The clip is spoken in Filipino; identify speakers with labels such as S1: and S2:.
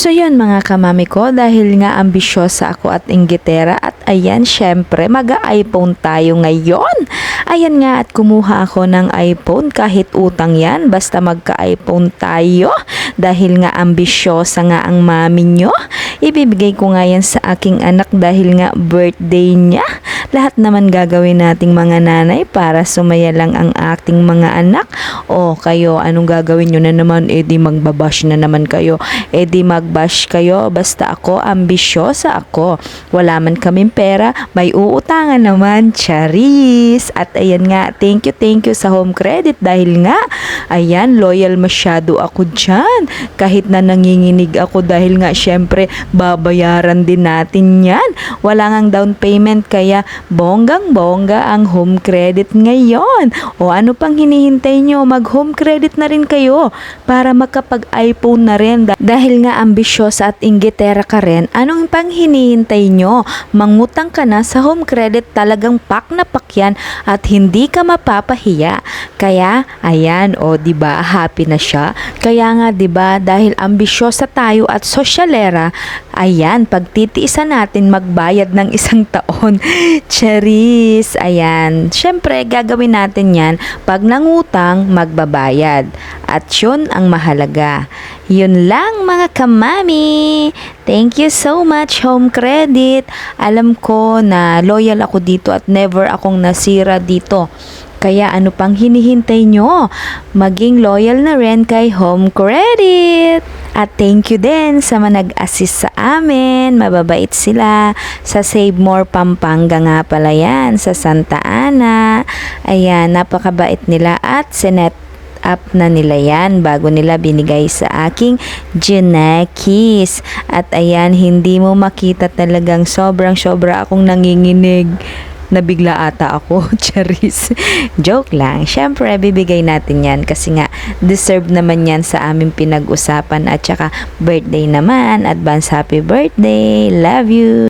S1: So yun mga kamami ko, dahil nga ambisyosa ako at inggitera at ayan, syempre, mag-iPhone tayo ngayon. Ayan nga at kumuha ako ng iPhone kahit utang yan, basta magka-iPhone tayo. Dahil nga ambisyosa nga ang mami nyo, ibibigay ko nga yan sa aking anak dahil nga birthday niya. Lahat naman gagawin nating mga nanay para sumaya lang ang ating mga anak. O kayo, anong gagawin nyo na naman? E di magbabash na naman kayo. E di magbash kayo. Basta ako, ambisyosa ako. Wala man kaming pera, may uutangan naman. Charis! At ayan nga, thank you, thank you sa home credit dahil nga, ayan, loyal masyado ako dyan. Kahit na nanginginig ako dahil nga, syempre, babayaran din natin yan. Wala ngang down payment kaya bonggang bongga ang home credit ngayon. O ano pang hinihintay nyo? Mag home credit na rin kayo para makapag iPhone na rin. Dah- Dahil nga ambisyosa at inggitera ka rin, anong pang hinihintay nyo? Mangutang ka na sa home credit talagang pak na pak yan at hindi ka mapapahiya. Kaya, ayan, o di ba happy na siya. Kaya nga ba dahil ambisyosa tayo at sosyalera, ayan, pagtitiisan natin magbayad ng isang taon. Cheris, ayan. Syempre, gagawin natin 'yan pag nangutang, magbabayad. At 'yun ang mahalaga. Yun lang mga kamami. Thank you so much Home Credit. Alam ko na loyal ako dito at never akong nasira dito. Kaya ano pang hinihintay nyo? Maging loyal na rin kay Home Credit. At thank you din sa mga nag-assist sa amin. Mababait sila. Sa Save More Pampanga nga pala yan. Sa Santa Ana. Ayan, napakabait nila. At sinet up na nila yan bago nila binigay sa aking Junekis. At ayan, hindi mo makita talagang sobrang sobra akong nanginginig nabigla ata ako, Charis. Joke lang. Siyempre, bibigay natin yan kasi nga deserve naman yan sa aming pinag-usapan at saka birthday naman. Advance happy birthday. Love you.